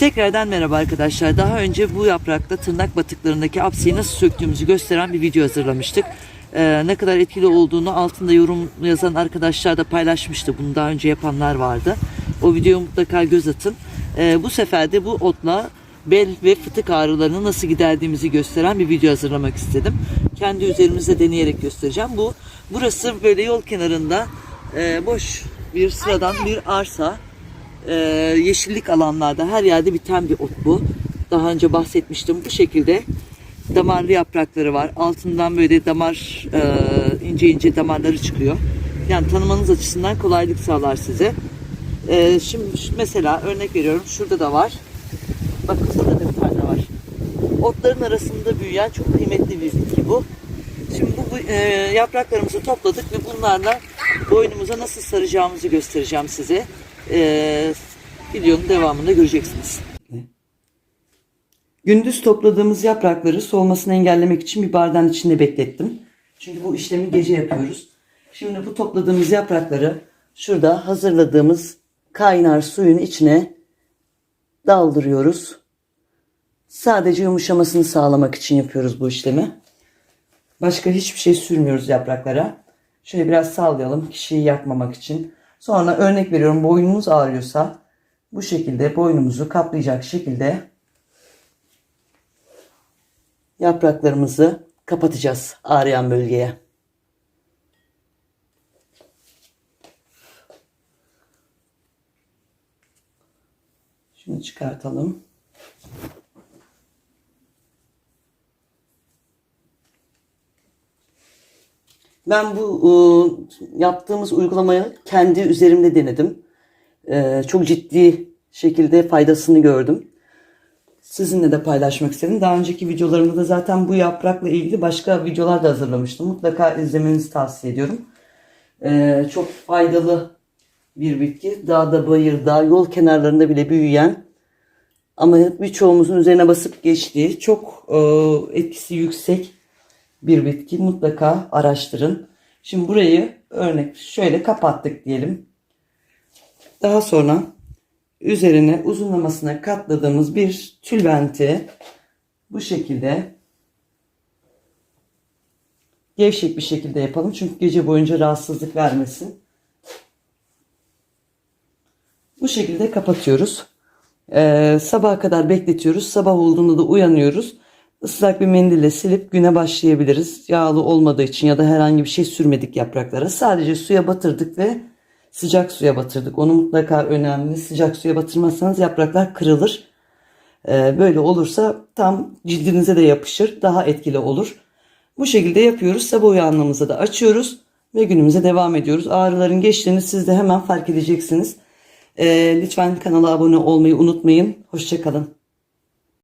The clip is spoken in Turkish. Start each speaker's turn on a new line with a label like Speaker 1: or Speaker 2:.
Speaker 1: Tekrardan merhaba arkadaşlar. Daha önce bu yaprakta tırnak batıklarındaki apseyi nasıl söktüğümüzü gösteren bir video hazırlamıştık. Ee, ne kadar etkili olduğunu altında yorum yazan arkadaşlar da paylaşmıştı. Bunu daha önce yapanlar vardı. O videoyu mutlaka göz atın. Ee, bu sefer de bu otla bel ve fıtık ağrılarını nasıl giderdiğimizi gösteren bir video hazırlamak istedim. Kendi üzerimizde deneyerek göstereceğim. Bu burası böyle yol kenarında e, boş bir sıradan bir arsa e, yeşillik alanlarda her yerde biten bir ot bu. Daha önce bahsetmiştim. Bu şekilde damarlı yaprakları var. Altından böyle damar e, ince ince damarları çıkıyor. Yani tanımanız açısından kolaylık sağlar size. E, şimdi mesela örnek veriyorum. Şurada da var. Bakın burada da bir tane var. Otların arasında büyüyen çok kıymetli bir bitki bu. Şimdi bu, e, yapraklarımızı topladık ve bunlarla boynumuza nasıl saracağımızı göstereceğim size. E, videonun devamında göreceksiniz. Gündüz topladığımız yaprakları soğumasını engellemek için bir bardağın içinde beklettim. Çünkü bu işlemi gece yapıyoruz. Şimdi bu topladığımız yaprakları şurada hazırladığımız kaynar suyun içine daldırıyoruz. Sadece yumuşamasını sağlamak için yapıyoruz bu işlemi. Başka hiçbir şey sürmüyoruz yapraklara. Şöyle biraz sallayalım kişiyi yakmamak için. Sonra örnek veriyorum boynumuz ağrıyorsa bu şekilde boynumuzu kaplayacak şekilde yapraklarımızı kapatacağız ağrıyan bölgeye. Şunu çıkartalım. Ben bu e, yaptığımız uygulamayı kendi üzerimde denedim. E, çok ciddi şekilde faydasını gördüm. Sizinle de paylaşmak istedim. Daha önceki videolarımda da zaten bu yaprakla ilgili başka videolar da hazırlamıştım. Mutlaka izlemenizi tavsiye ediyorum. E, çok faydalı bir bitki. Dağda, bayırda, yol kenarlarında bile büyüyen ama birçoğumuzun üzerine basıp geçtiği çok e, etkisi yüksek bir bitki mutlaka araştırın. Şimdi burayı örnek şöyle kapattık diyelim. Daha sonra üzerine uzunlamasına katladığımız bir tülbenti bu şekilde gevşek bir şekilde yapalım. Çünkü gece boyunca rahatsızlık vermesin. Bu şekilde kapatıyoruz. Ee, sabaha kadar bekletiyoruz. Sabah olduğunda da uyanıyoruz. Islak bir mendille silip güne başlayabiliriz. Yağlı olmadığı için ya da herhangi bir şey sürmedik yapraklara. Sadece suya batırdık ve sıcak suya batırdık. Onu mutlaka önemli. Sıcak suya batırmazsanız yapraklar kırılır. Ee, böyle olursa tam cildinize de yapışır. Daha etkili olur. Bu şekilde yapıyoruz. Sabah uyandığımızda da açıyoruz ve günümüze devam ediyoruz. Ağrıların geçtiğini siz de hemen fark edeceksiniz. Ee, lütfen kanala abone olmayı unutmayın. Hoşçakalın.